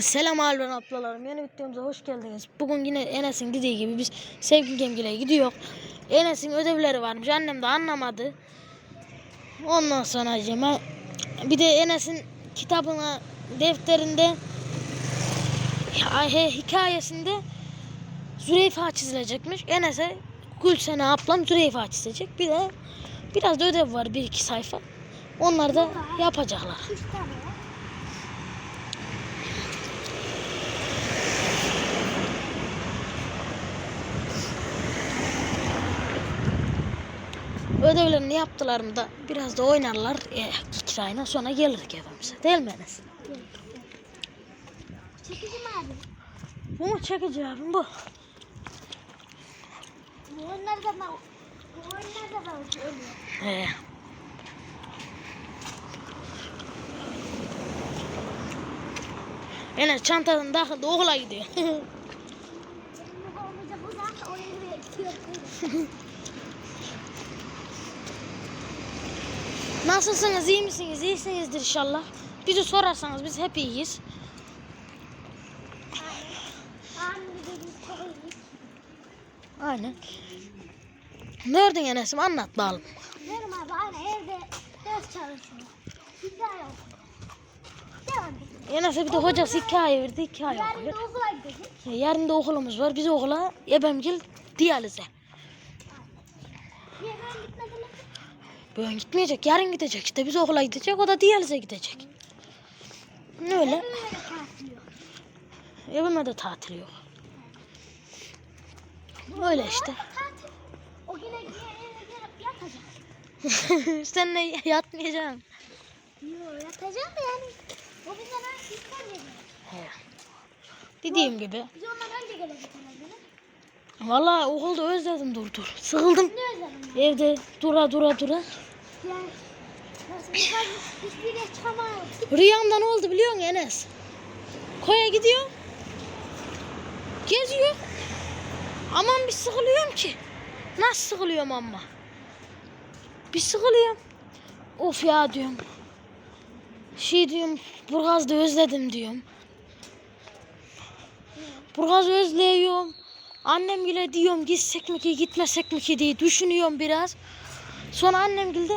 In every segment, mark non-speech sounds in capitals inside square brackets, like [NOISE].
Selam Alben ablalarım. Yeni videomuza hoş geldiniz. Bugün yine Enes'in dediği gibi biz sevgi gemgileye gidiyor. Enes'in ödevleri varmış. Annem de anlamadı. Ondan sonra acaba bir de Enes'in kitabına defterinde hikayesinde Züleyfa çizilecekmiş. Enes'e Gülsene ablam Züleyfa çizecek. Bir de biraz da ödev var bir iki sayfa. Onlar da yapacaklar. Ödevlerini yaptılar mı da biraz da oynarlar e, iki ayına sonra gelir evimize. Değil mi Enes? Çekici mi abi? Bu mu çekici abim bu? Bu oyunlarda da bu oyunlarda da oluyor. He. Enes çantanın takıldı okula gidiyor. [LAUGHS] [LAUGHS] Benim bu olmayacak o zaman oraya buraya gidiyor. Nasılsınız iyi misiniz? İyisinizdir inşallah. Bizi sorarsanız biz hep iyiyiz. Aynen. Nereden Enes'im anlat bakalım. Verim abi aynı evde ders çalışıyor. Hikaye okuyor. Devam edelim. Enes'e bir de hocası hikaye verdi hikaye Yarın okuyor. da okula gidecek. Yarın da okulumuz var. Biz okula ebemgil diyalize. Niye ben gitmedim? Bugün gitmeyecek. Yarın gidecek işte. Biz okula gidecek. O da diyalize gidecek. Öyle. Evime de tatil yok. Öyle işte. O yine yatacak. [LAUGHS] Seninle yatmayacağım. Yok yatacak da yani. O bizden önce ister He. Dediğim gibi. Biz ondan önce gelecek Vallahi okulda özledim dur dur. Sıkıldım. Evde dura dura dura. Yani şey. Rüyamda ne oldu biliyor musun Enes? Koya gidiyor. Geziyor. Aman bir sıkılıyorum ki. Nasıl sıkılıyorum ama. Bir sıkılıyorum. Of ya diyorum. Şey diyorum. Burgaz'da özledim diyorum. Burgaz'ı özlüyorum. Annem bile diyorum gitsek mi ki gitmesek mi ki diye düşünüyorum biraz. Sonra annem de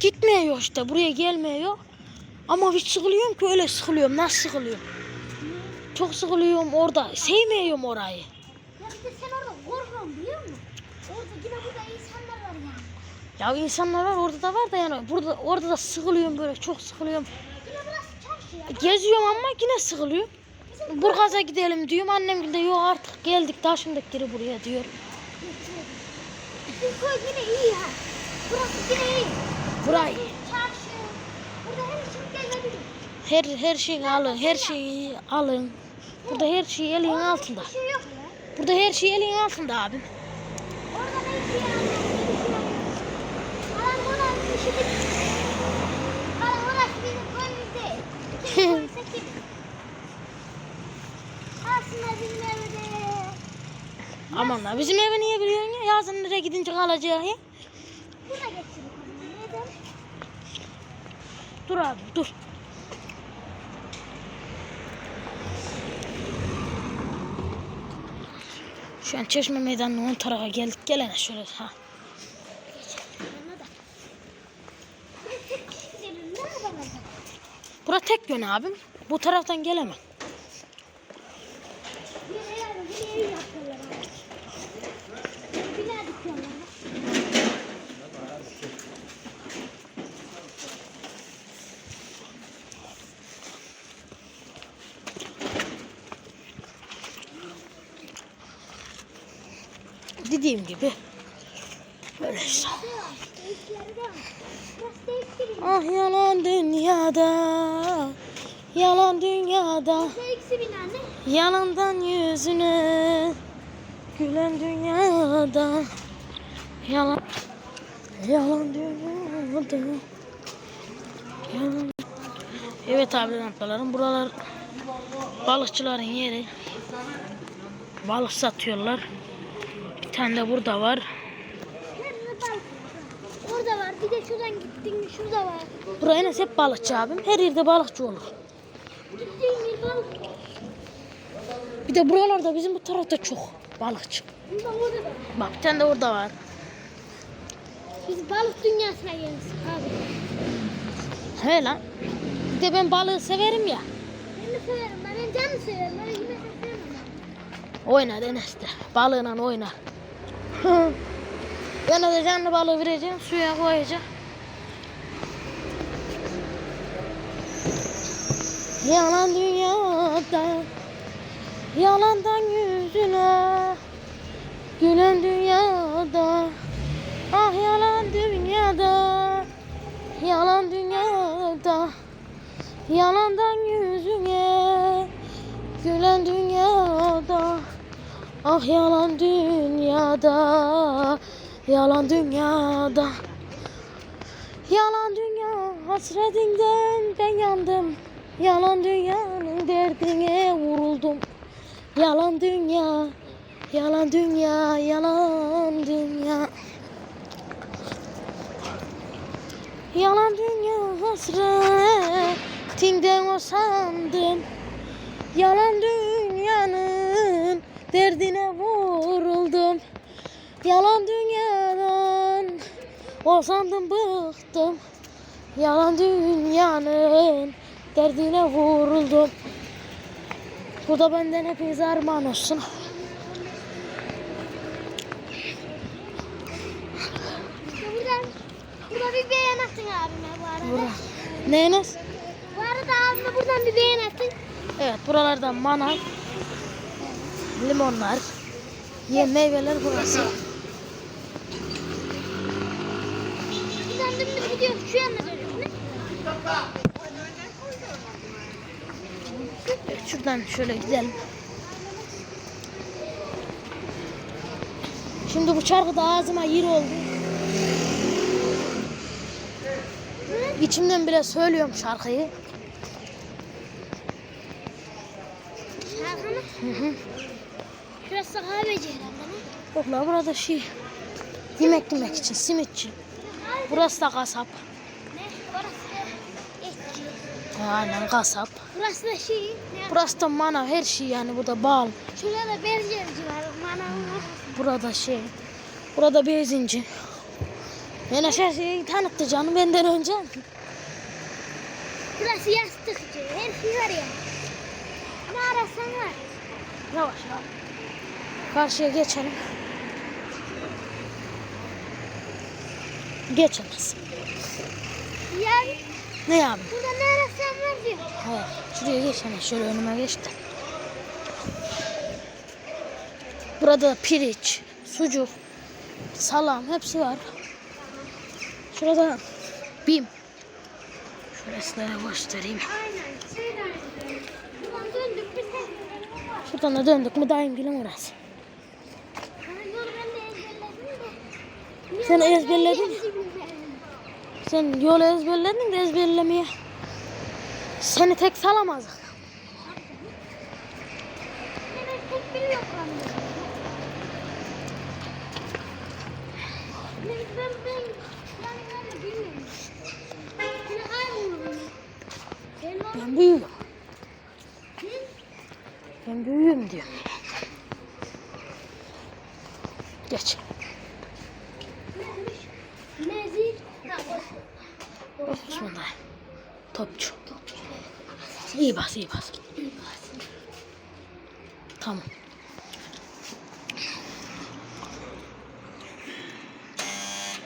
gitmiyor işte buraya gelmiyor. Ama bir sıkılıyorum ki öyle sıkılıyorum. Nasıl sıkılıyorum? Çok sıkılıyorum orada. Sevmiyorum orayı. Ya bir de sen orada korkuyorsun biliyor musun? Orada yine burada insanlar var yani. Ya insanlar var orada da var da yani burada orada da sıkılıyorum böyle çok sıkılıyorum. Yine burası çarşı ya. Geziyorum ama yine sıkılıyorum. Burgaz'a gidelim diyorum. Annem de yok artık geldik taşındık geri buraya diyor. Bizim köy yine iyi ha. Burası yine iyi. Burayı Çarşı. Burada her şey gelebilir. her her şeyi alın, her şeyi alın. Burada her şey elin altında. Şey. Burada her şey elin altında abim. Orada ne işi ya? Alan buradan işi bitti. Alan orası bizim köyümüz değil. Bizim köyümüzde kim? Aslında bizim evde. La bizim eve niye biliyorsun ya? Yazın nereye gidince kalacak ya? Dur abi dur. Şu an Çeşme Meydanı'nın ön tarafa geldik. Gelene şöyle ha. Bura tek yön abim. Bu taraftan gelemem. Dediğim gibi. Böyle işte. Ah yalan dünyada. Yalan dünyada. Yalandan yüzüne. Gülen dünyada. Yalan. Yalan dünyada. Yalan. Evet abi ablalarım buralar balıkçıların yeri. Balık satıyorlar. Tane de burada var. Var? Orada var. Bir de şuradan gittin mi şurada var. Buraya Enes hep balıkçı abim. Her yerde balıkçı olur. Gittiğin bir balık. Bir de buralarda bizim bu tarafta çok balıkçı. Bak orada da. Bak bir tane de orada var. Biz balık dünyasına geliriz abi. He lan. Bir de ben balığı severim ya. Ben de severim. Ben canı severim. Ben yemek sevmem. Oynar Enes de. Balığıyla oynar. Ben de canlı balığı vereceğim. Suya koyacağım. Yalan dünyada Yalandan yüzüne Gülen dünyada Ah yalan dünyada Yalan dünyada Yalandan yüzüne Gülen dünyada Ah yalan dünyada Yalan dünyada. Yalan dünya hasretinden ben yandım. Yalan dünyanın derdine vuruldum. Yalan dünya Yalan dünya Yalan dünya. Yalan dünya hasretinden o sandım. Yalan dünyanın derdine vuruldum Yalan dünyadan o sandım bıktım Yalan dünyanın derdine vuruldum Bu da benden hepinize armağan olsun buradan. Burada bir beğen atın abime bu arada. Bura. Ne Enes? Bu arada abime buradan bir beğen atın. Evet buralarda manav Limonlar Ye meyveler burası Buradan dümdüz gidiyoruz. Şu yana? Evet, Şuradan şöyle gidelim Şimdi bu şarkı da ağzıma yer oldu İçimden bile söylüyorum şarkıyı Şarkı mı? Hı hı. Şurası kahveci herhalde. ne? Yok la burada şey Yemek yemek için simitçi Burası da kasap Ne? Da etçi. Aynen kasap Burası da şey. Ne? Burası da manav her şey yani burada bal Şurada da berjerci var. Manavı var. Burada şey Burada benzinci Ben her şeyi tanıttı canım benden önce Burası yastıkçı. Her şey var ya. Ne arasan var. Yavaş yavaş Karşıya geçelim Geçemez Yani Ne yani? burada ne arasan var diyor. Hayır şuraya geçemez şöyle önüme geç de Burada da piriç, sucuk, salam hepsi var. Şurada bim. Sizlere göstereyim. Aynen. Tek. Şuradan da döndük mü daim gülüm orası. Hani yolu ben de ezberledim de. Sen ezberledin? Sen yolu ezberledin de ezberlemeye. Seni tek salamazdık. Ben pek biliyorum anne. Ben ben ben yani ben de bilmiyorum. Hani aynı Ben o- Ben büyüğüm. Hı? Ben büyüğüm diyor. Geç. Neymiş? Nezih. Ha, dayı. Topçu. İyi bas iyi bas. Tamam.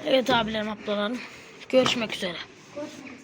Evet abilerim ablalarım. Görüşmek üzere. Boş.